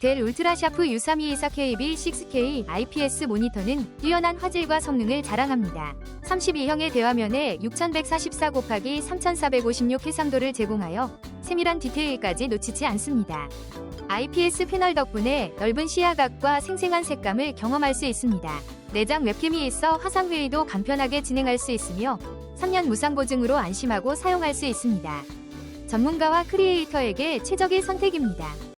델 울트라샤프 U3224KB 6K IPS 모니터는 뛰어난 화질과 성능을 자랑합니다. 32형의 대화면에 6144 곱하기 3456 해상도를 제공하여 세밀한 디테일까지 놓치지 않습니다. IPS 패널 덕분에 넓은 시야각과 생생한 색감을 경험할 수 있습니다. 내장 웹캠이 있어 화상회의도 간편하게 진행할 수 있으며 3년 무상 보증으로 안심하고 사용할 수 있습니다. 전문가와 크리에이터에게 최적의 선택입니다.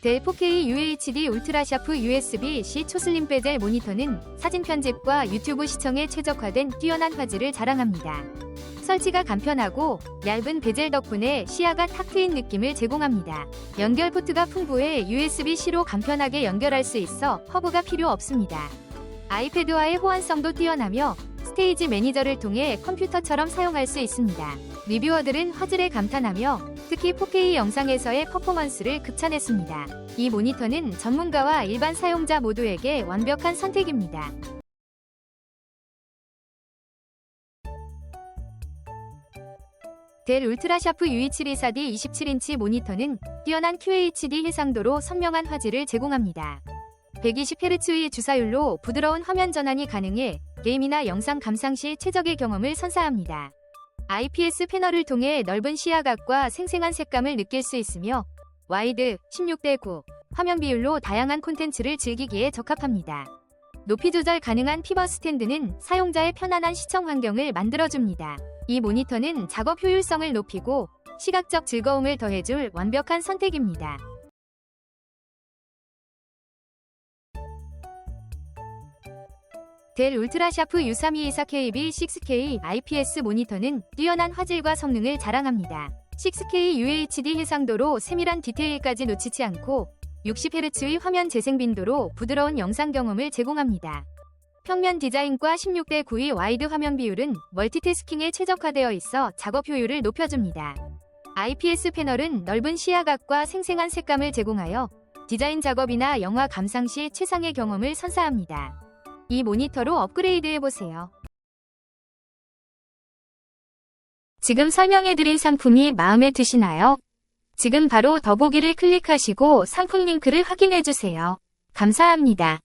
델 4K UHD 울트라샤프 USB-C 초슬림 베젤 모니터는 사진 편집과 유튜브 시청에 최적화된 뛰어난 화질을 자랑합니다. 설치가 간편하고 얇은 베젤 덕분에 시야가 탁 트인 느낌을 제공합니다. 연결 포트가 풍부해 USB-C로 간편하게 연결할 수 있어 허브가 필요 없습니다. 아이패드와의 호환성도 뛰어나며 스테이지 매니저를 통해 컴퓨터처럼 사용할 수 있습니다. 리뷰어들은 화질에 감탄하며 특히 4K 영상에서의 퍼포먼스를 극찬했습니다. 이 모니터는 전문가와 일반 사용자 모두에게 완벽한 선택입니다. 델 울트라샤프 UE724D 27인치 모니터는 뛰어난 QHD 해상도로 선명한 화질을 제공합니다. 120Hz의 주사율로 부드러운 화면 전환이 가능해 게임이나 영상 감상 시 최적의 경험을 선사합니다. IPS 패널을 통해 넓은 시야각과 생생한 색감을 느낄 수 있으며 와이드 16대 9 화면 비율로 다양한 콘텐츠를 즐기기에 적합합니다. 높이 조절 가능한 피벗 스탠드는 사용자의 편안한 시청 환경을 만들어줍니다. 이 모니터는 작업 효율성을 높이고 시각적 즐거움을 더해줄 완벽한 선택입니다. 델 울트라샤프 U3224KB 6K IPS 모니터는 뛰어난 화질과 성능을 자랑합니다. 6K UHD 해상도로 세밀한 디테일까지 놓치지 않고 60Hz의 화면 재생 빈도로 부드러운 영상 경험을 제공합니다. 평면 디자인과 16대 9의 와이드 화면 비율은 멀티태스킹에 최적화되어 있어 작업 효율을 높여줍니다. IPS 패널은 넓은 시야각과 생생한 색감을 제공하여 디자인 작업이나 영화 감상 시 최상의 경험을 선사합니다. 이 모니터로 업그레이드 해보세요. 지금 설명해드린 상품이 마음에 드시나요? 지금 바로 더보기를 클릭하시고 상품 링크를 확인해주세요. 감사합니다.